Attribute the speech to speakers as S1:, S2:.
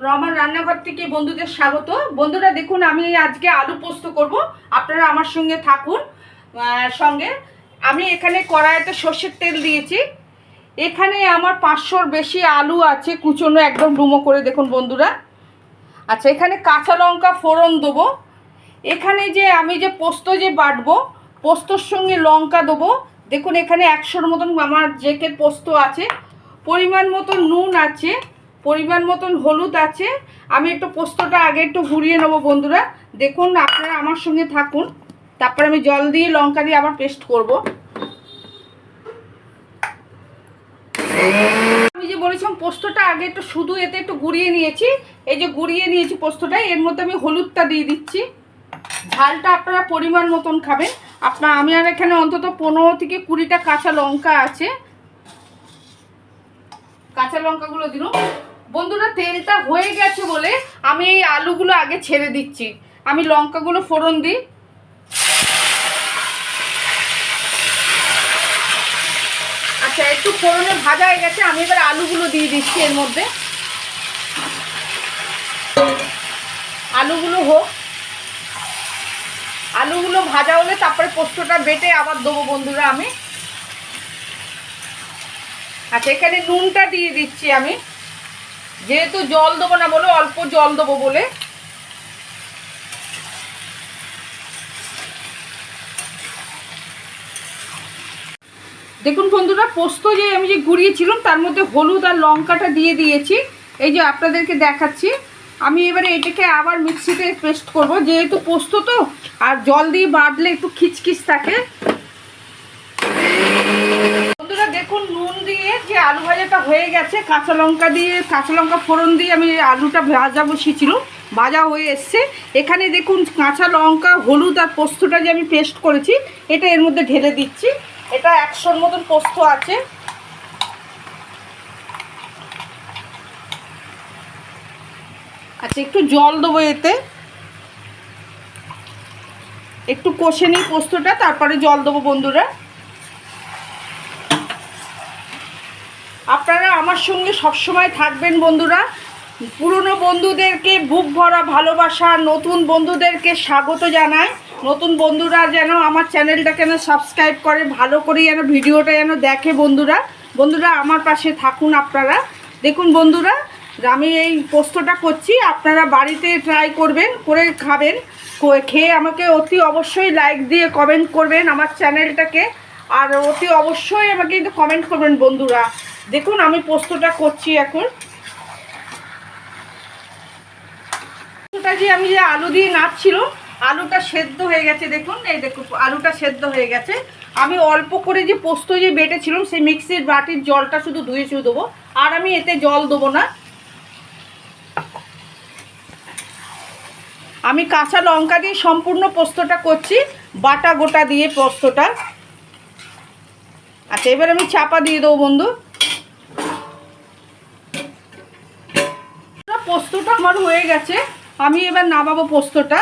S1: রমার রান্নাঘর থেকে বন্ধুদের স্বাগত। বন্ধুরা, দেখুন, আমি আজকে আলু পোস্ত করব। আপনারা আমার সঙ্গে থাকুন। সঙ্গে। আমি এখানে কড়াইতে সর্ষের তেল দিয়েছি। এখানে আমার পাঁচশোর বেশি আলু আছে কুচনো, একদম ডুমো করে, দেখুন, বন্ধুরা। আচ্ছা এখানে কাঁচা লঙ্কা ফোড়ন দেবো। এখানে যে, আমি যে পোস্ত যে বাটবো, পোস্তর সঙ্গে লঙ্কা দেবো। দেখুন, এখানে একশোর মতন আমার জেকের পোস্ত আছে। পরিমাণ মতো নুন আছে। পরিমাণ মতন হলুদ আছে। আমি একটু পোস্তটা আগে একটু ঘুরিয়ে নেব বন্ধুরা। দেখুন, আপনারা আমার সঙ্গে থাকুন। তারপরে আমি জল দিয়ে, লঙ্কা দিয়ে আবার পেস্ট করব। আমি যে বলেছিলাম, পোস্তটা আগে একটু শুধু এতে একটু গুঁড়িয়ে নিয়েছি। এই যে গুঁড়িয়ে নিয়েছি পোস্তটা এর মধ্যে আমি হলুদটা দিয়ে দিচ্ছি। ঝালটা আপনারা পরিমাণ মতন খাবেন। আপনার আমি আর এখানে অন্তত পনেরো থেকে কুড়িটা কাঁচা লঙ্কা আছে। কাঁচা লঙ্কাগুলো দিল বন্ধুরা, তেলটা হয়ে গেছে বলে আমি এই আলুগুলো আগে ছেড়ে দিচ্ছি। আমি লঙ্কাগুলো ফোড়ন দিই। আচ্ছা একটু ফোড়নে ভাজা হয়ে গেছে, আমি এবার আলুগুলো দিয়ে দিচ্ছি এর মধ্যে। আলুগুলো হোক। আলুগুলো ভাজা হলে তারপরে পোস্তটা বেটে আবার দেবো বন্ধুরা আমি। আচ্ছা এখানে নুনটা দিয়ে দিচ্ছি আমি। যেহেতু জল দেবো না বলে, অল্প জল দেবো বলে। দেখুন বন্ধুরা, পোস্ত যে আমি যে ঘুরিয়েছিলাম, তার মধ্যে হলুদ আর লঙ্কাটা দিয়ে দিয়েছি। এই যে আপনাদেরকে দেখাচ্ছি। আমি এবারে এটাকে আবার মিক্সিতে পেস্ট করব। যেহেতু পোস্ত তো, আর জল দিয়ে বাটলে একটু খিচখিচ থাকে বন্ধুরা দেখুন নুন দিয়ে যে আলু ভাজাটা হয়ে গেছে, কাঁচা লঙ্কা দিয়ে, কাঁচা লঙ্কা ফোড়ন দিয়ে আমি আলুটা ভাজা বসিয়েছিল, ভাজা হয়ে এসছে। এখানে দেখুন কাঁচা লঙ্কা, হলুদ আর পোস্তটা যে আমি পেস্ট করেছি, এটা এর মধ্যে ঢেলে দিচ্ছি। এটা একশোর মতন পোস্ত আছে। আচ্ছা একটু জল দেবো এতে। একটু কষে নিই পোস্তটা, তারপরে জল দেবো বন্ধুরা। আপনারা আমার সঙ্গে সবসময় থাকবেন বন্ধুরা। পুরনো বন্ধুদেরকে বুক ভরা ভালোবাসা, নতুন বন্ধুদেরকে স্বাগত জানাই। নতুন বন্ধুরা যেন আমার চ্যানেলটাকে যেন সাবস্ক্রাইব করে, ভালো করে যেন ভিডিওটা যেন দেখে বন্ধুরা। বন্ধুরা, আমার পাশে থাকুন আপনারা। দেখুন বন্ধুরা, আমি এই পোস্তটা করছি, আপনারা বাড়িতে ট্রাই করবেন, করে খাবেন। খেয়ে আমাকে অতি অবশ্যই লাইক দিয়ে কমেন্ট করবেন আমার চ্যানেলটাকে। আর অতি অবশ্যই আমাকে কিন্তু কমেন্ট করবেন বন্ধুরা। দেখুন, আমি পোস্তটা করছি এখন। পোস্তটা যে আমি যে আলু দিয়ে নাড়ছিল, আলুটা সেদ্ধ হয়ে গেছে, দেখুন, এই দেখুন, আলুটা সেদ্ধ হয়ে গেছে। আমি অল্প করে যে পোস্ত যে বেটেছিলাম, সেই মিক্সির বাটির জলটা শুধু ধুয়ে চুয়ে দেবো, আর আমি এতে জল দেবো না। আমি কাঁচা লঙ্কা দিয়ে সম্পূর্ণ পোস্তটা করছি, বাটা গোটা দিয়ে পোস্তটা। আচ্ছা এবার আমি চাপা দিয়ে দেবো বন্ধু। পোস্তটা আমার হয়ে গেছে। আমি এবার নামাবো পোস্তটা।